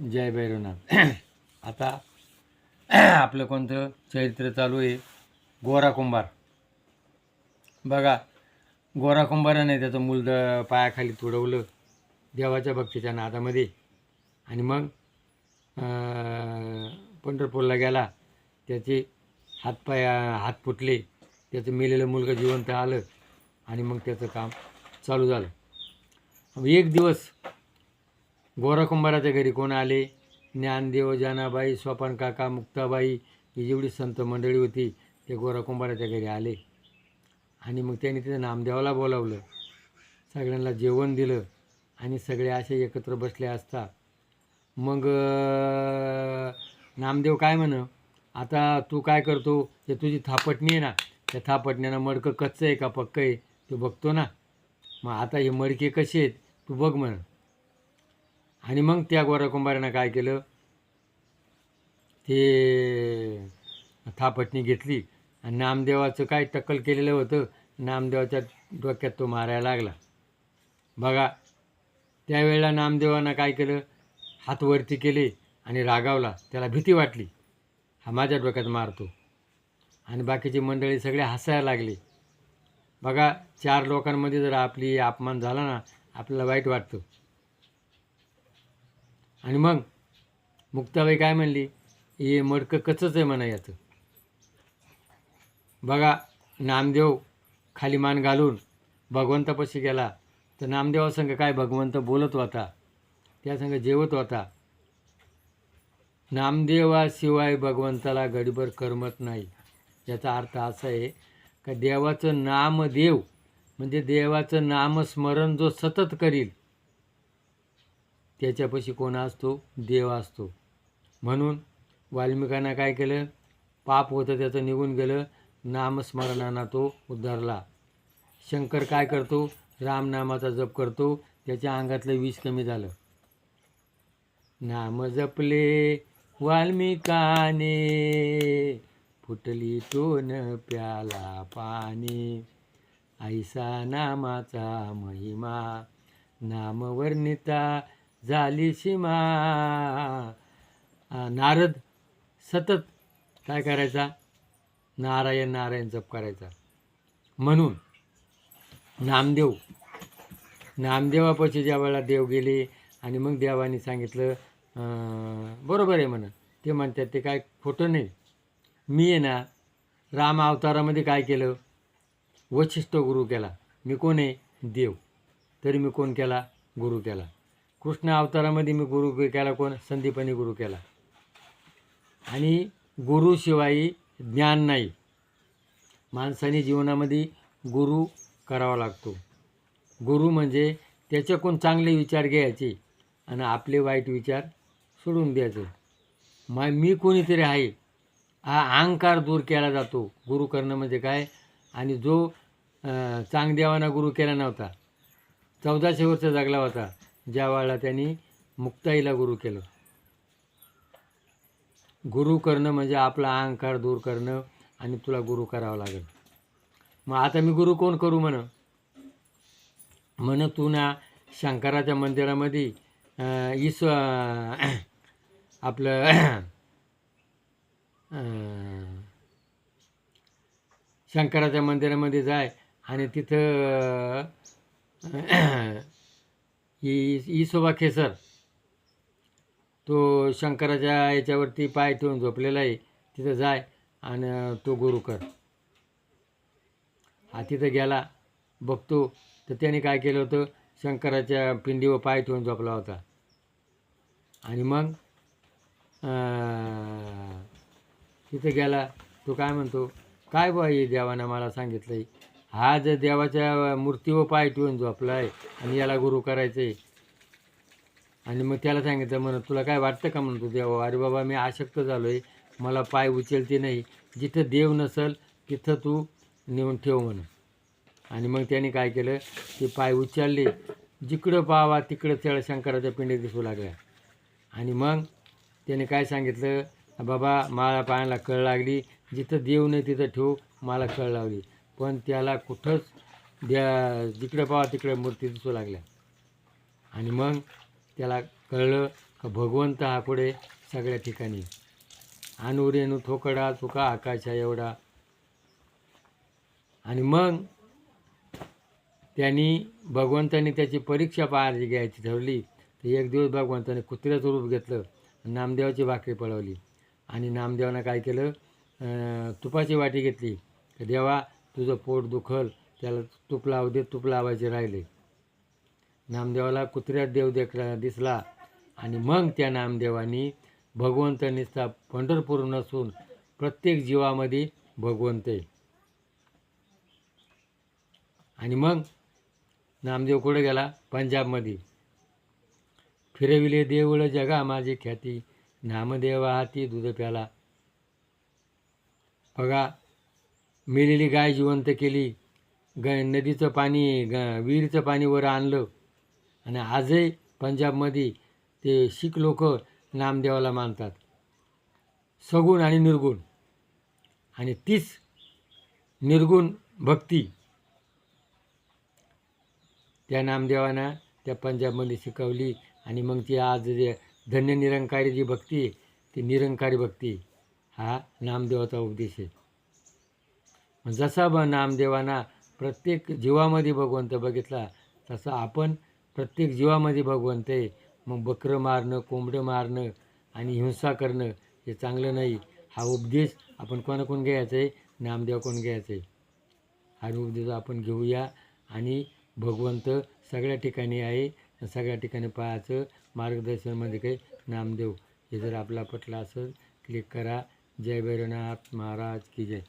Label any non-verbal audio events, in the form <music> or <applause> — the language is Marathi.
जय भैरवनाथ. <clears throat> आता <clears throat> आपलं कोणतं चरित्र चालू आहे? गोरा कुंभार. बघा गोरा कुंभाराने त्याचं मूल द पायाखाली तुडवलं देवाच्या भक्तीच्या नादामध्ये. आणि मग पंढरपूरला गेला त्याचे हातपाय हात फुटले त्याचं मेलेलं मुलगा जिवंत आलं आणि मग त्याचं काम चालू झालं. एक दिवस गोरा कुंभाराच्या घरी कोण आले? ज्ञानदेव जानाबाई स्वपन काका मुक्ताबाई ही जेवढी संत मंडळी होती ते गोरा कुंभाराच्या घरी आले. आणि मग त्यांनी तिथं नामदेवाला बोलावलं. सगळ्यांना जेवण दिलं आणि सगळे असे एकत्र बसले असता. मग नामदेव काय म्हण आता तू काय करतो? ते तुझी थापटणी आहे ना? त्या थापटण्यानं मडकं कच्चं आहे का? पक्कं आहे? तू बघतो ना? मग आता हे मडके कसे आहेत? तू बघ म्हण. आणि मग त्या गोरा कुंभारानं काय केलं? ते थापटणी घेतली आणि नामदेवाचं काय टक्कल केलेलं होतं? नामदेवाच्या डोक्यात तो मारायला लागला. बघा त्यावेळेला नामदेवानं काय केलं? हात वरती केले आणि रागावला. त्याला भीती वाटली. हा माझ्या डोक्यात मारतो. आणि बाकीची मंडळी सगळे हसायला लागली. बघा चार लोकांमध्ये जर आपली अपमान झाला ना आपल्याला वाईट वाटतं. आणि मग मुक्ताबाई काय म्हणली? हे मडकं कचंच आहे म्हणा याचं. बघा नामदेव खाली मान घालून भगवंतापाशी गेला. तर नामदेवासंग काय भगवंत बोलत होता? त्यासंग जेवत होता. नामदेवाशिवाय भगवंताला गडीभर करमत नाही. याचा अर्थ असा आहे का देवाचं नामदेव म्हणजे देवाचं नामस्मरण जो सतत करील त्याच्यापाशी कोण असतो? देव असतो. म्हणून वाल्मिकांना काय केलं? पाप होतं त्याचं निघून गेलं. नामस्मरणानं तो उद्धारला शंकर काय करतो? रामनामाचा जप करतो. त्याच्या अंगातलं विष कमी झालं. नाम जपले वाल्मिकाने. फुटली टोन प्याला पाणी ऐसा नामाचा महिमा. नाम वर्णिता झाली सीमा. नारद सतत काय करायचा? नारायण नारायण जप करायचा. म्हणून नामदेव नामदेवापाशी ज्या वेळेला देव गेले आणि मग देवाने सांगितलं बरोबर आहे म्हणा. ते म्हणतात ते काय खोटं नाही. मी आहे ना राम अवतारामध्ये काय केलं? वशिष्ठ गुरु केला. मी कोण आहे? देव. तरी मी कोण केला? गुरु केला. कृष्ण अवतारामध्ये मी गुरु केला कोण? संदीपनी गुरु केला. आणि गुरुशिवाय ज्ञान नाही. माणसाने जीवनामध्ये गुरु करावा लागतो. गुरु म्हणजे त्याच्याकडून चांगले विचार घ्यायचे आणि आपले वाईट विचार सोडून द्यायचे. मा मी कोणीतरी आहे हा अहंकार दूर केला जातो. गुरु करणं म्हणजे काय? आणि जो चांगदेवाना गुरु केला नव्हता चौदाशे वर्ष जगला होता ज्या वेळेला त्यांनी मुक्ताईला गुरु केलं. गुरु करणं म्हणजे आपला अहंकार दूर करणं आणि तुला गुरु करावं लागेल. मग आता मी गुरु कोण करू म्हण? म्हण तू ना शंकराच्या मंदिरामध्ये इस आपलं शंकराच्या मंदिरामध्ये जाय आणि तिथं अं, ईसोबा खेसर. तो शंकराच्या याच्यावरती पाय ठेवून झोपलेला आहे. तिथं जाय आणि तो गुरु कर. हा तिथं गेला बघतो. तर त्याने काय केलं होतं? शंकराच्या पिंडीवर पाय ठेवून झोपला होता. आणि मग तिथं गेला. तो काय म्हणतो? काय बा हे देवानं मला सांगितलं आहे हा जर देवाच्या मूर्तीवर पाय ठेवून झोपलाय आहे आणि याला गुरु करायचं आहे आणि मग त्याला सांगितलं म्हणत तुला काय वाटतं का? म्हणतो देवा अरे बाबा मी आशक्त झालो आहे मला पाय उचलते नाही. जिथं देव नसल तिथं तू नेऊन ठेव म्हणून. आणि मग त्याने काय केलं? ते पाय उचलले. जिकडं पावा तिकडं त्याला शंकराच्या पिंडी दिसू लागल्या. आणि मग त्याने काय सांगितलं? बाबा मला पायाला कळ लागली. जिथं देव नाही तिथं ठेव. मला कळ लावली पण त्याला कुठंच द्या जिकडं पावा तिकडं मूर्ती दिसू लागल्या. आणि मग त्याला कळलं का भगवंत हा पुढे सगळ्या ठिकाणी. अनुरेणू थोकडा चुका आकाशा एवढा. आणि मग त्यांनी भगवंतानी त्याची परीक्षा पाहायची घ्यायची ठरवली. तर एक दिवस भगवंताने कुत्र्याचं रूप घेतलं नामदेवाची भाकरी पळवली. आणि नामदेवानं काय केलं? तुपाची वाटी घेतली. तर देवा तुझं पोट दुखल त्याला तूप लाव दे तूप लावायचे राहिले. नामदेवाला कुत्र्यात देव देखला दिसला. आणि मग त्या नामदेवानी भगवंत निसता पंढरपूर नसून प्रत्येक जीवामध्ये भगवंत आहे. आणि मग नामदेव कुठे गेला? पंजाबमध्ये. फिरविले देऊळ जगा माझी ख्याती नामदेवा हाती दूध प्याला. बघा मेलेली गाय जिवंत केली ग नदीचं पाणी ग विहिरीचं पाणी वर आणलं. आणि आजही पंजाबमध्ये ते शीख लोक नामदेवाला मानतात. सगुण आणि निर्गुण. आणि तीच निर्गुण भक्ती त्या नामदेवानं त्या पंजाबमध्ये शिकवली. आणि मग ती आज जे धन्य निरंकारी जी भक्ती ती निरंकारी भक्ती हा नामदेवाचा उपदेश आहे. जसा ब नामदेवाना प्रत्येक जीवामध्ये भगवंत बघितला तसं आपण प्रत्येक जीवामध्ये भगवंत आहे. मग बकरं मारणं कोंबडं मारणं आणि हिंसा करणं हे चांगलं नाही. हा उपदेश आपण कोणाकडून घ्यायचा आहे? नामदेव कोण घ्यायचा आहे. हा उपदेश आपण घेऊया आणि भगवंत सगळ्या ठिकाणी आहे. सगळ्या ठिकाणी पाहायचं मार्गदर्शनमध्ये काही नामदेव. हे जर आपला पटला असेल क्लिक करा. जय भैरवनाथ महाराज की जय.